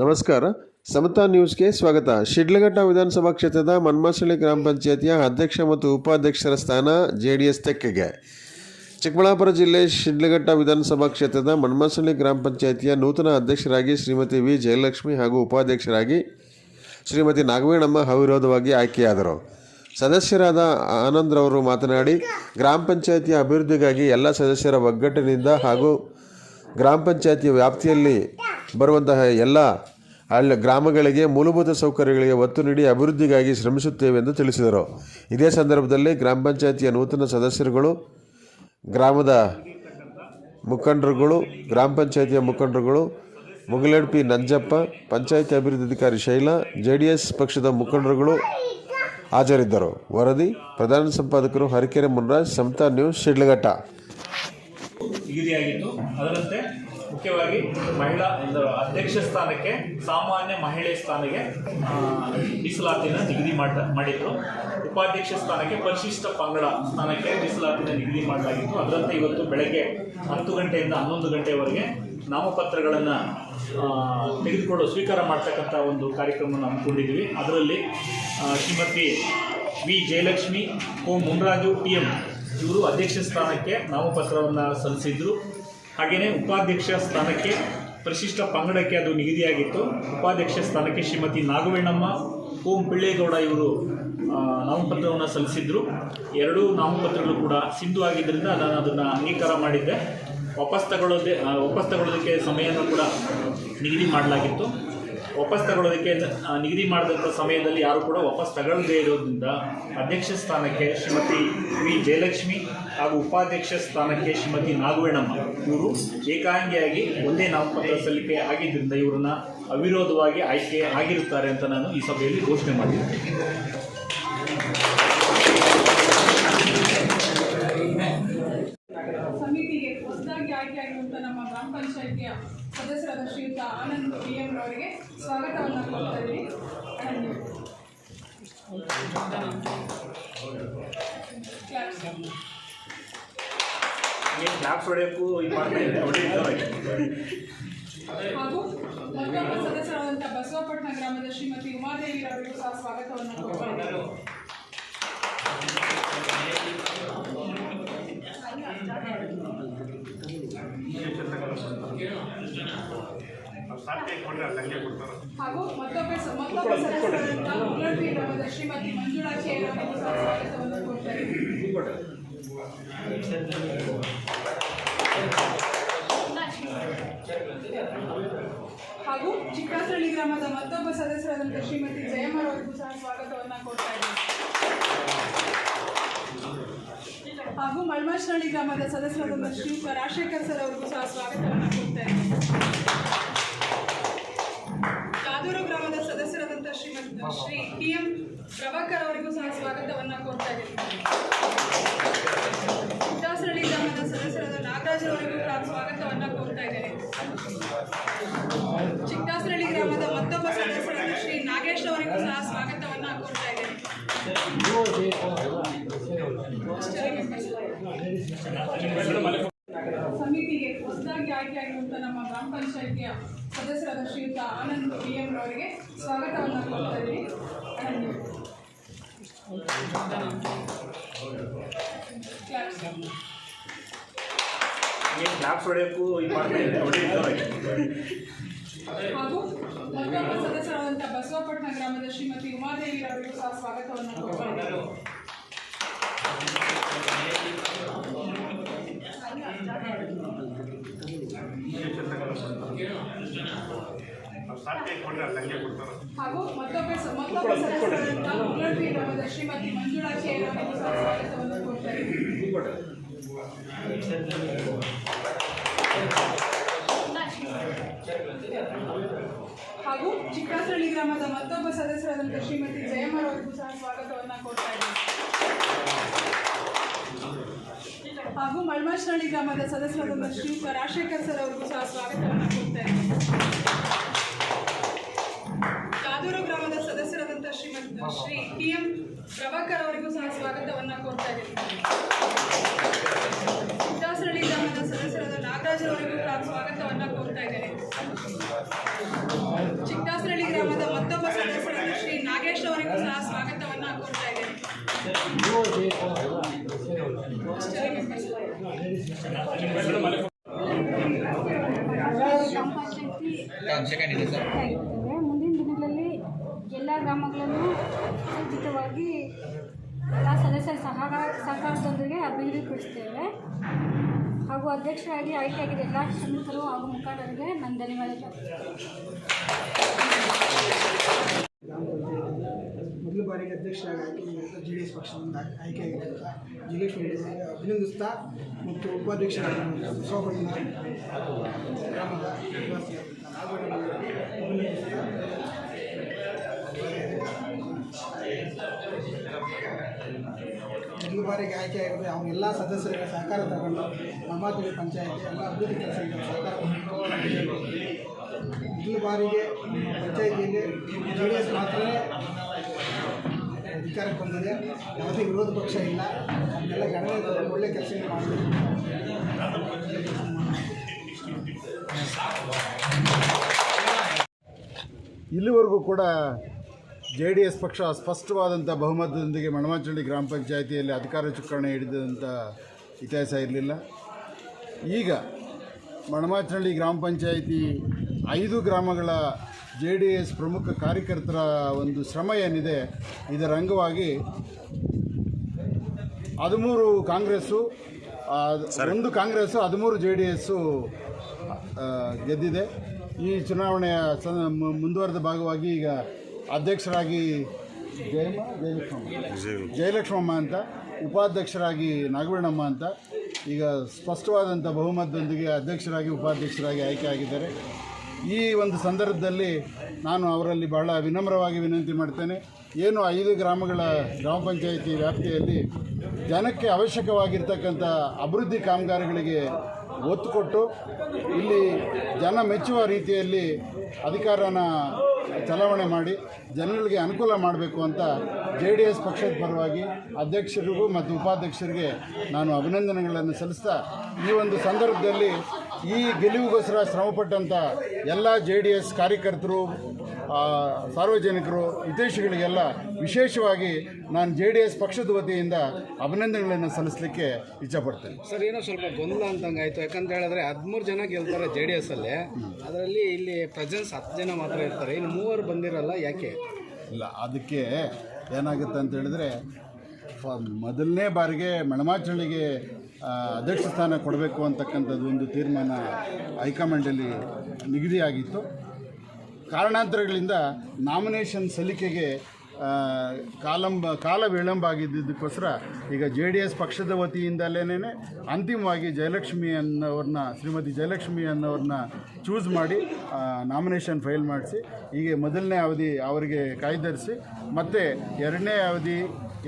ನಮಸ್ಕಾರ. ಸಮತಾ ನ್ಯೂಸ್ಗೆ ಸ್ವಾಗತ. ಶಿಡ್ಲಘಟ್ಟ ವಿಧಾನಸಭಾ ಕ್ಷೇತ್ರದ ಮನ್ಮಾಸಳ್ಳಿ ಗ್ರಾಮ ಪಂಚಾಯತಿಯ ಅಧ್ಯಕ್ಷ ಮತ್ತು ಉಪಾಧ್ಯಕ್ಷರ ಸ್ಥಾನ ಜೆ ಡಿ ಎಸ್ ತೆಕ್ಕೆಗೆ. ಚಿಕ್ಕಬಳ್ಳಾಪುರ ಜಿಲ್ಲೆ ಶಿಡ್ಲಘಟ್ಟ ವಿಧಾನಸಭಾ ಕ್ಷೇತ್ರದ ಮನ್ಮಾಸಳ್ಳಿ ಗ್ರಾಮ ಪಂಚಾಯತಿಯ ನೂತನ ಅಧ್ಯಕ್ಷರಾಗಿ ಶ್ರೀಮತಿ ವಿ. ಜಯಲಕ್ಷ್ಮಿ ಹಾಗೂ ಉಪಾಧ್ಯಕ್ಷರಾಗಿ ಶ್ರೀಮತಿ ನಾಗವೇಣಮ್ಮ ಅವಿರೋಧವಾಗಿ ಆಯ್ಕೆಯಾದರು. ಸದಸ್ಯರಾದ ಆನಂದ್ರವರು ಮಾತನಾಡಿ, ಗ್ರಾಮ ಪಂಚಾಯತಿಯ ಅಭಿವೃದ್ಧಿಗಾಗಿ ಎಲ್ಲ ಸದಸ್ಯರ ಒಗ್ಗಟ್ಟಿನಿಂದ ಹಾಗೂ ಗ್ರಾಮ ಪಂಚಾಯತಿಯ ವ್ಯಾಪ್ತಿಯಲ್ಲಿ ಬರುವಂತಹ ಎಲ್ಲ ಅಲ್ಲಿ ಗ್ರಾಮಗಳಿಗೆ ಮೂಲಭೂತ ಸೌಕರ್ಯಗಳಿಗೆ ಒತ್ತು ನೀಡಿ ಅಭಿವೃದ್ಧಿಗಾಗಿ ಶ್ರಮಿಸುತ್ತೇವೆ ಎಂದು ತಿಳಿಸಿದರು. ಇದೇ ಸಂದರ್ಭದಲ್ಲಿ ಗ್ರಾಮ ಪಂಚಾಯತಿಯ ನೂತನ ಸದಸ್ಯರುಗಳು, ಗ್ರಾಮದ ಮುಖಂಡರುಗಳು, ಗ್ರಾಮ ಪಂಚಾಯತಿಯ ಮುಖಂಡರುಗಳು, ಮುಗಲೇಡ್ ಪಿ ನಂಜಪ್ಪ, ಪಂಚಾಯತಿ ಅಭಿವೃದ್ಧಿ ಅಧಿಕಾರಿ ಶೈಲಾ ಜೆ ಡಿ ಎಸ್ ಪಕ್ಷದ ಮುಖಂಡರುಗಳು ಹಾಜರಿದ್ದರು. ವರದಿ, ಪ್ರಧಾನ ಸಂಪಾದಕರು ಹರಿಕೆರೆ ಮುನ್ರಾಜ್ ಸಮತಾ ನ್ಯೂಸ್, ಶಿಡ್ಲಘಟ್ಟ. ಮುಖ್ಯವಾಗಿ ಮಹಿಳಾ ಅಧ್ಯಕ್ಷ ಸ್ಥಾನಕ್ಕೆ, ಸಾಮಾನ್ಯ ಮಹಿಳೆ ಸ್ಥಾನಕ್ಕೆ ಮೀಸಲಾತಿನ ನಿಗದಿ ಮಾಡ, ಮಾಡಿದ್ರು. ಉಪಾಧ್ಯಕ್ಷ ಸ್ಥಾನಕ್ಕೆ ಪರಿಶಿಷ್ಟ ಪಂಗಡ ಸ್ಥಾನಕ್ಕೆ ಮೀಸಲಾತಿನ ನಿಗದಿ ಮಾಡಲಾಗಿತ್ತು. ಅದರಂತೆ ಇವತ್ತು ಬೆಳಗ್ಗೆ ಹತ್ತು ಗಂಟೆಯಿಂದ ಹನ್ನೊಂದು ಗಂಟೆವರೆಗೆ ನಾಮಪತ್ರಗಳನ್ನು ತೆಗೆದುಕೊಂಡು ಸ್ವೀಕಾರ ಮಾಡ್ತಕ್ಕಂಥ ಒಂದು ಕಾರ್ಯಕ್ರಮವನ್ನು ಹಮ್ಮಿಕೊಂಡಿದ್ದೀವಿ. ಅದರಲ್ಲಿ Shrimati V Jayalakshmi, O Munraju, T M ಇವರು ಅಧ್ಯಕ್ಷ ಸ್ಥಾನಕ್ಕೆ ನಾಮಪತ್ರವನ್ನು ಸಲ್ಲಿಸಿದ್ರು. ಹಾಗೆಯೇ ಉಪಾಧ್ಯಕ್ಷ ಸ್ಥಾನಕ್ಕೆ ಪರಿಶಿಷ್ಟ ಪಂಗಡಕ್ಕೆ ಅದು ನಿಗದಿಯಾಗಿತ್ತು. ಉಪಾಧ್ಯಕ್ಷ ಸ್ಥಾನಕ್ಕೆ ಶ್ರೀಮತಿ ನಾಗವೇಣಮ್ಮ, ಓಂ ಪಿಳ್ಳೇಗೌಡ ಇವರು ನಾಮಪತ್ರವನ್ನು ಸಲ್ಲಿಸಿದ್ರು. ಎರಡೂ ನಾಮಪತ್ರಗಳು ಕೂಡ ಸಿಂಧು ಆಗಿದ್ದರಿಂದ ನಾನು ಅದನ್ನು ಅಂಗೀಕಾರ ಮಾಡಿದ್ದೆ. ವಾಪಸ್ ತಗೊಳ್ಳೋದೇ ವಾಪಸ್ ತಗೊಳ್ಳೋದಕ್ಕೆ ಸಮಯವನ್ನು ಕೂಡ ನಿಗದಿ ಮಾಡಲಾಗಿತ್ತು. ವಾಪಸ್ ತಗೊಳ್ಳೋದಕ್ಕೆ ನಿಗದಿ ಮಾಡಿದಂಥ ಸಮಯದಲ್ಲಿ ಯಾರು ಕೂಡ ವಾಪಸ್ ತಗೊಳ್ಳದೇ ಇರೋದ್ರಿಂದ ಅಧ್ಯಕ್ಷ ಸ್ಥಾನಕ್ಕೆ ಶ್ರೀಮತಿ ವಿ. ಜಯಲಕ್ಷ್ಮಿ ಹಾಗೂ ಉಪಾಧ್ಯಕ್ಷ ಸ್ಥಾನಕ್ಕೆ ಶ್ರೀಮತಿ ನಾಗವೇಣಮ್ಮ ಇವರು ಏಕಾಂಗಿಯಾಗಿ ಒಂದೇ ನಾಮಪತ್ರ ಸಲ್ಲಿಕೆ ಆಗಿದ್ದರಿಂದ ಇವರನ್ನ ಅವಿರೋಧವಾಗಿ ಆಯ್ಕೆ ಆಗಿರುತ್ತಾರೆ ಅಂತ ನಾನು ಈ ಸಭೆಯಲ್ಲಿ ಘೋಷಣೆ ಮಾಡಿದ್ದೇನೆ ಸಮಿತಿಗೆ ಹೊಸದಾಗಿ ಆಯ್ಕೆಯಾಗಿರುವಂಥ ನಮ್ಮ ಗ್ರಾಮ ಪಂಚಾಯಿತಿಯ ಸದಸ್ಯರಾದ ಶ್ರೀಯುತ ಆನಂದ್ ಬಿ ಎಂ ಅವರಿಗೆ ಸ್ವಾಗತವನ್ನು ಕೊಡ್ತಾ ಇದ್ದೀನಿ. ಹಾಗೂ ಮತ್ತೊಬ್ಬ ಸದಸ್ಯರಾದಂಥ ಬಸವಪಟ್ಟಣ ಗ್ರಾಮದ ಶ್ರೀಮತಿ ಉಮಾದೇವಿ ಅವರಿಗೂ ಸಹ ಸ್ವಾಗತವನ್ನು ಕೊಡ್ತಾ ಇದ್ದೀನಿ. ಹಾಗೂ ಮತ್ತೊಬ್ಬ ಮತ್ತೊಬ್ಬ ಸದಸ್ಯರಾದಂತಹ ಗ್ರಾಮದ ಶ್ರೀಮತಿ ಮಂಜುಳಾಚಿ ಅವರಿಗೂ ಸಹ ಸ್ವಾಗತವನ್ನು ಕೊಡ್ತಾ ಹಾಗೂ ಚಿಕ್ಕಸಳ್ಳಿ ಗ್ರಾಮದ ಮತ್ತೊಬ್ಬ ಸದಸ್ಯರಾದಂತಹ ಶ್ರೀಮತಿ ಜಯಮ್ಮರವರಿಗೂ ಸಹ ಸ್ವಾಗತವನ್ನು ಕೊಡ್ತಾ ಇದ್ದೀನಿ ಹಾಗೂ ಮಳ್ಮಾಶ್ನಳ್ಳಿ ಗ್ರಾಮದ ಸದಸ್ಯರಾದ ಶ್ರೀಯುತ ರಾಜಶೇಖರ್ ಸರ್ ಅವರಿಗೂ ಸಹ ಸ್ವಾಗತವನ್ನು ಕೊಡ್ತಾ ಇದ್ದೀನಿ. ಕಾದೂರು ಗ್ರಾಮದ ಸದಸ್ಯರಾದಂಥ ಶ್ರೀಮಂತ ಶ್ರೀ ಟಿ ಎಂ ಪ್ರಭಾಕರ್ ಅವರಿಗೂ ಸಹ ಸ್ವಾಗತವನ್ನು ಕೊಡ್ತಾ ಇದ್ದೀನಿ. ಗ್ರಾಮ ಪಂಚಾಯಿತಿಯ ಸದಸ್ಯರಾದ ಶ್ರೀಯುತ ಆನಂದ್ ಬಿ ಎಂ ಅವರಿಗೆ ಸ್ವಾಗತವನ್ನು ಕೋರ್ತಾ ಇದ್ದೀನಿ. ಹಾಗೂ ಮತ್ತೊಬ್ಬ ಸದಸ್ಯರಾದಂಥ ಬಸವಪಟ್ಟಣ ಗ್ರಾಮದ ಶ್ರೀಮತಿ ಉಮಾದೇವಿ ಅವರಿಗೂ ಸಹ ಸ್ವಾಗತವನ್ನು ಕೊಡ್ತಾ ಇದ್ದೀನಿ. ಹಾಗೂ ಮತ್ತೊಬ್ಬ ಮತ್ತೊಬ್ಬ ಸದಸ್ಯರಾದಂತಹ ಗ್ರಾಮದ ಶ್ರೀಮತಿ ಮಂಜುಳಾ ಅವರಿಗೂ ಸಹ ಸ್ವಾಗತವನ್ನು ಇದ್ದೀನಿ ಹಾಗೂ ಚಿಕ್ಕಾಸಳ್ಳಿ ಗ್ರಾಮದ ಮತ್ತೊಬ್ಬ ಸದಸ್ಯರಾದಂಥ ಶ್ರೀಮತಿ ಜಯಮ್ಮರವರಿಗೂ ಸಹ ಸ್ವಾಗತವನ್ನು ಕೊಡ್ತಾ ಇದ್ದಾರೆ. ಹಾಗೂ ಮಳ್ಮಾಶ್ರಳ್ಳಿ ಗ್ರಾಮದ ಸದಸ್ಯರಾದಂತಹ ಶ್ರೀಯುತ ರಾಜಶೇಖರ್ ಸರ್ ಅವರಿಗೂ ಸಹ ಸ್ವಾಗತವನ್ನು ಕೊಡ್ತಾ ಇದ್ದೀನಿ ಶ್ರೀಮತಿ ಶ್ರೀ ಟಿ ಎಂ ಪ್ರಭಾಕರ್ ಅವರಿಗೂ ಸಹ ಸ್ವಾಗತವನ್ನು ಕೋರ್ತಾ ಇದ್ದೀನಿ. ಚಿತ್ತಾಸರಳ್ಳಿ ಗ್ರಾಮದ ಸದಸ್ಯರಾದ ನಾಗರಾಜ್ ಅವರಿಗೂ ಸಹ ಸ್ವಾಗತವನ್ನು ಕೋರ್ತಾ ಇದ್ದೇನೆ. ಚಿಕ್ಕದಾಸರಳ್ಳಿ ಗ್ರಾಮದ ಮತ್ತೊಬ್ಬ ಸದಸ್ಯರಾದ ಶ್ರೀ ನಾಗೇಶ್ ಅವರಿಗೂ ಸಹ ಸ್ವಾಗತವನ್ನು ಕೋರ್ತಾ ಇದ್ದೇನೆ. ಮುಂದಿನ ಸುಸಜ್ಜಿತವಾಗಿ ಎಲ್ಲ ಸದಸ್ಯರ ಸಹಕಾರ ಸಹಕಾರದೊಂದಿಗೆ ಅಭಿವೃದ್ಧಿಪಡಿಸ್ತೇವೆ ಹಾಗೂ ಅಧ್ಯಕ್ಷರಾಗಿ ಆಯ್ಕೆಯಾಗಿದ್ದ ಎಲ್ಲ ಶ್ರಮಿಕರು ಹಾಗೂ ಮುಖಂಡರಿಗೆ ನನ್ನ ಧನ್ಯವಾದಗಳು ಮೊದಲ ಬಾರಿಗೆ ಅಧ್ಯಕ್ಷರಾಗಿ ಆಯ್ಕೆ ಜೆ ಡಿ ಎಸ್ ಪಕ್ಷದಿಂದ ಆಯ್ಕೆಯಾಗಿರುವಂಥ ಜಿಲೇಶ್ ರೆಡ್ಡಿಯವರಿಗೆ ಅಭಿನಂದಿಸ್ತಾ ಮತ್ತು ಉಪಾಧ್ಯಕ್ಷರಾಗಿ ಬಸವಪಟ್ಟಣ ಗ್ರಾಮದ ನಿವಾಸಿಯಾದಂಥ ನಾಗವಣ್ಣನವರಿಗೆ ಅಭಿನಂದಿಸ್ತಾ. ಮೊದಲ ಬಾರಿಗೆ ಆಯ್ಕೆಯಾಗಿರೋದು ಅವನ ಎಲ್ಲ ಸದಸ್ಯರ ಸಹಕಾರ ತಗೊಂಡು ಮಮಾತುಳಿ ಪಂಚಾಯತಿ ಎಲ್ಲ ಅಭಿವೃದ್ಧಿ ಕೆಲಸಗಳಿಗೆ ಸಹಕಾರ ಮೊದಲ ಬಾರಿಗೆ ಪಂಚಾಯತಿಯಲ್ಲಿ ಜೆ ಡಿ ಎಸ್ ಮಾತ್ರವೇ ಅಧಿಕಾರಕ್ಕೆ ಬಂದಿದೆ. ಯಾವುದೇ ವಿರೋಧ ಪಕ್ಷ ಇಲ್ಲ. ಎಲ್ಲ ಗಣನೆ ಒಳ್ಳೆ ಕೆಲಸ ಮಾಡಬೇಕು. ಇಲ್ಲಿವರೆಗೂ ಕೂಡ ಜೆ ಡಿ ಎಸ್ ಪಕ್ಷ ಸ್ಪಷ್ಟವಾದಂಥ ಬಹುಮತದೊಂದಿಗೆ ಮಣಮಾಚಳ್ಳಿ ಗ್ರಾಮ ಪಂಚಾಯಿತಿಯಲ್ಲಿ ಅಧಿಕಾರ ಚುಕ್ಕಾಣಿ ಹಿಡಿದಂಥ ಇತಿಹಾಸ ಇರಲಿಲ್ಲ. ಈಗ ಮಣಮಾಚಳ್ಳಿ ಗ್ರಾಮ ಪಂಚಾಯಿತಿ ಐದು ಗ್ರಾಮಗಳ ಜೆ ಡಿ ಎಸ್ ಪ್ರಮುಖ ಕಾರ್ಯಕರ್ತರ ಒಂದು ಶ್ರಮ ಏನಿದೆ ಇದರ ಅಂಗವಾಗಿ ಹದಿಮೂರು ಕಾಂಗ್ರೆಸ್ಸು ಒಂದು ಕಾಂಗ್ರೆಸ್ಸು ಹದಿಮೂರು ಜೆ ಡಿ ಎಸ್ಸು ಗೆದ್ದಿದೆ. ಈ ಚುನಾವಣೆಯ ಮುಂದುವರೆದ ಭಾಗವಾಗಿ ಈಗ ಅಧ್ಯಕ್ಷರಾಗಿ ಜಯಮ್ಮ, ಜಯಲಕ್ಷ್ಮಮ್ಮ. ಜಯಲಕ್ಷ್ಮಮ್ಮ ಅಂತ, ಉಪಾಧ್ಯಕ್ಷರಾಗಿ ನಾಗವೇಣಮ್ಮ ಅಂತ. ಈಗ ಸ್ಪಷ್ಟವಾದಂಥ ಬಹುಮತದೊಂದಿಗೆ ಅಧ್ಯಕ್ಷರಾಗಿ, ಉಪಾಧ್ಯಕ್ಷರಾಗಿ ಆಯ್ಕೆ ಆಗಿದ್ದಾರೆ. ಈ ಒಂದು ಸಂದರ್ಭದಲ್ಲಿ ನಾನು ಅವರಲ್ಲಿ ಬಹಳ ವಿನಮ್ರವಾಗಿ ವಿನಂತಿ ಮಾಡ್ತೇನೆ. ಏನು ಐದು ಗ್ರಾಮಗಳ ಗ್ರಾಮ ಪಂಚಾಯಿತಿ ವ್ಯಾಪ್ತಿಯಲ್ಲಿ ಜನಕ್ಕೆ ಅವಶ್ಯಕವಾಗಿರ್ತಕ್ಕಂಥ ಅಭಿವೃದ್ಧಿ ಕಾಮಗಾರಿಗಳಿಗೆ ಒತ್ತು ಕೊಟ್ಟು ಇಲ್ಲಿ ಜನ ಮೆಚ್ಚುವ ರೀತಿಯಲ್ಲಿ ಅಧಿಕಾರನ ಚಲಾವಣೆ ಮಾಡಿ ಜನಗಳಿಗೆ ಅನುಕೂಲ ಮಾಡಬೇಕು ಅಂತ ಜೆ ಡಿ ಎಸ್ ಪಕ್ಷದ ಪರವಾಗಿ ಅಧ್ಯಕ್ಷರಿಗೂ ಮತ್ತು ಉಪಾಧ್ಯಕ್ಷರಿಗೆ ನಾನು ಅಭಿನಂದನೆಗಳನ್ನು ಸಲ್ಲಿಸ್ತಾ ಈ ಒಂದು ಸಂದರ್ಭದಲ್ಲಿ ಈ ಗೆಲುವಿಗೋಸ್ಕರ ಶ್ರಮಪಟ್ಟಂಥ ಎಲ್ಲ ಜೆ ಡಿ ಎಸ್ ಕಾರ್ಯಕರ್ತರು ಸಾರ್ವಜನಿಕರು ಹಿತೈಷಿಗಳಿಗೆಲ್ಲ ವಿಶೇಷವಾಗಿ ನಾನು ಜೆ ಡಿ ಎಸ್ ಪಕ್ಷದ ವತಿಯಿಂದ ಅಭಿನಂದನೆಗಳನ್ನು ಸಲ್ಲಿಸಲಿಕ್ಕೆ ಇಚ್ಛಪಡ್ತೇನೆ. ಸರ್ ಏನೋ ಸ್ವಲ್ಪ ಗೊಂದಲ ಅಂತಂಗೆ ಆಯಿತು. ಯಾಕಂತ ಹೇಳಿದ್ರೆ ಹದಿಮೂರು ಜನ ಗೆಲ್ತಾರೆ ಜೆ ಡಿ ಎಸ್ ಅಲ್ಲಿ. ಅದರಲ್ಲಿ ಇಲ್ಲಿ ಪ್ರೆಸೆನ್ಸ್ ಹತ್ತು ಜನ ಮಾತ್ರ ಇರ್ತಾರೆ. ಇನ್ನು ಮೂವರು ಬಂದಿರಲ್ಲ ಯಾಕೆ? ಇಲ್ಲ ಅದಕ್ಕೆ ಏನಾಗುತ್ತೆ ಅಂತ ಹೇಳಿದ್ರೆ ಮೊದಲನೇ ಬಾರಿಗೆ ಮಣಮಾಚಳಿಗೆ ಅಧ್ಯಕ್ಷ ಸ್ಥಾನ ಕೊಡಬೇಕು ಅಂತಕ್ಕಂಥದ್ದು ಒಂದು ತೀರ್ಮಾನ ಹೈಕಮಾಂಡಲ್ಲಿ ನಿಗದಿಯಾಗಿತ್ತು. ಕಾರಣಾಂತರಗಳಿಂದ ನಾಮಿನೇಷನ್ ಸಲ್ಲಿಕೆಗೆ ಕಾಲಂಬ, ಕಾಲ ವಿಳಂಬ ಆಗಿದ್ದಕ್ಕೋಸ್ಕರ ಈಗ ಜೆ ಡಿ ಎಸ್ ಪಕ್ಷದ ವತಿಯಿಂದಲೇ ಅಂತಿಮವಾಗಿ ಜಯಲಕ್ಷ್ಮಿ ಅನ್ನೋರನ್ನ ಶ್ರೀಮತಿ ಜಯಲಕ್ಷ್ಮಿ ಅನ್ನೋರನ್ನ ಚೂಸ್ ಮಾಡಿ ನಾಮಿನೇಷನ್ ಫೈಲ್ ಮಾಡಿಸಿ, ಹೀಗೆ ಮೊದಲನೇ ಅವಧಿ ಅವರಿಗೆ ಕಾಯ್ದರಿಸಿ, ಮತ್ತು ಎರಡನೇ ಅವಧಿ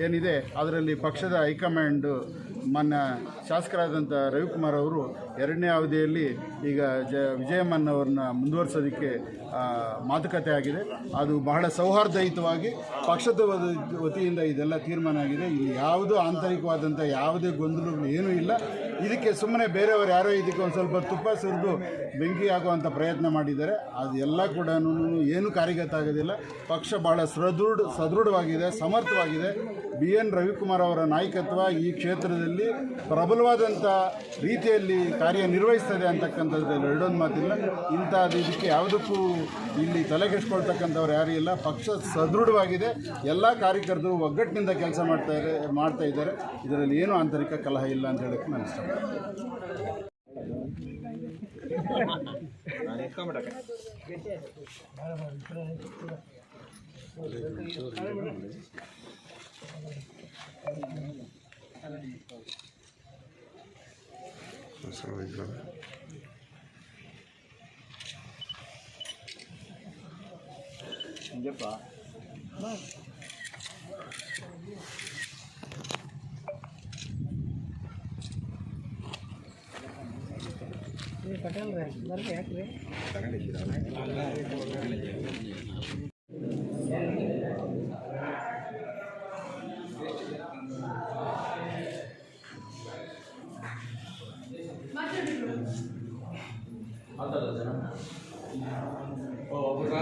ಏನಿದೆ, ಅದರಲ್ಲಿ ಪಕ್ಷದ ಹೈಕಮಾಂಡು ಮಾನ್ಯ ಶಾಸಕರಾದಂಥ ರವಿಕುಮಾರ್ ಅವರು ಎರಡನೇ ಅವಧಿಯಲ್ಲಿ ಈಗ ಜ ವಿಜಯಮ್ಮನ್ ಅವ್ರನ್ನ ಮುಂದುವರಿಸೋದಕ್ಕೆ ಮಾತುಕತೆ ಆಗಿದೆ. ಅದು ಬಹಳ ಸೌಹಾರ್ದಯುತವಾಗಿ ಪಕ್ಷದ ವತಿಯಿಂದ ಇದೆಲ್ಲ ತೀರ್ಮಾನ ಆಗಿದೆ. ಇಲ್ಲಿ ಯಾವುದೂ ಆಂತರಿಕವಾದಂಥ ಯಾವುದೇ ಗೊಂದಲಗಳು ಏನೂ ಇಲ್ಲ. ಇದಕ್ಕೆ ಸುಮ್ಮನೆ ಬೇರೆಯವರು ಯಾರೋ ಇದಕ್ಕೆ ಒಂದು ಸ್ವಲ್ಪ ತುಪ್ಪ ಸುರಿದು ಬೆಂಕಿ ಆಗುವಂಥ ಪ್ರಯತ್ನ ಮಾಡಿದ್ದಾರೆ. ಅದೆಲ್ಲ ಕೂಡ ಏನು ಕಾರ್ಯಗತ ಆಗೋದಿಲ್ಲ. ಪಕ್ಷ ಬಹಳ ಸದೃಢ, ಸದೃಢವಾಗಿದೆ, ಸಮರ್ಥವಾಗಿದೆ. ಬಿ ಎನ್ ರವಿಕುಮಾರ್ ಅವರ ನಾಯಕತ್ವ ಈ ಕ್ಷೇತ್ರದಲ್ಲಿ ಪ್ರಬಲವಾದಂಥ ರೀತಿಯಲ್ಲಿ ಕಾರ್ಯನಿರ್ವಹಿಸ್ತದೆ ಅಂತಕ್ಕಂಥದ್ದು ಎರಡೊಂದು ಮಾತಿಲ್ಲ. ಇಂಥದ್ದು ಇದಕ್ಕೆ ಯಾವುದಕ್ಕೂ ಇಲ್ಲಿ ತಲೆಗೆಡ್ಕೊಳ್ತಕ್ಕಂಥವ್ರು ಯಾರೂ ಇಲ್ಲ. ಪಕ್ಷ ಸದೃಢವಾಗಿದೆ. ಎಲ್ಲ ಕಾರ್ಯಕರ್ತರು ಒಗ್ಗಟ್ಟಿನಿಂದ ಕೆಲಸ ಮಾಡ್ತಾ ಇದ್ದಾರೆ ಮಾಡ್ತಾ ಇದ್ದಾರೆ. ಇದರಲ್ಲಿ ಏನೂ ಆಂತರಿಕ ಕಲಹ ಇಲ್ಲ ಅಂತ ಹೇಳಕ್ಕೆ ನಾನು ಇಷ್ಟಪಡ್ತೀನಿ. Assalamualaikum. Jumpa. Mas. Ini padahal, baru ya, kue? Di sini. ಮಾತಾಡೋದು ಜನ ಮಾತಾಡೋದು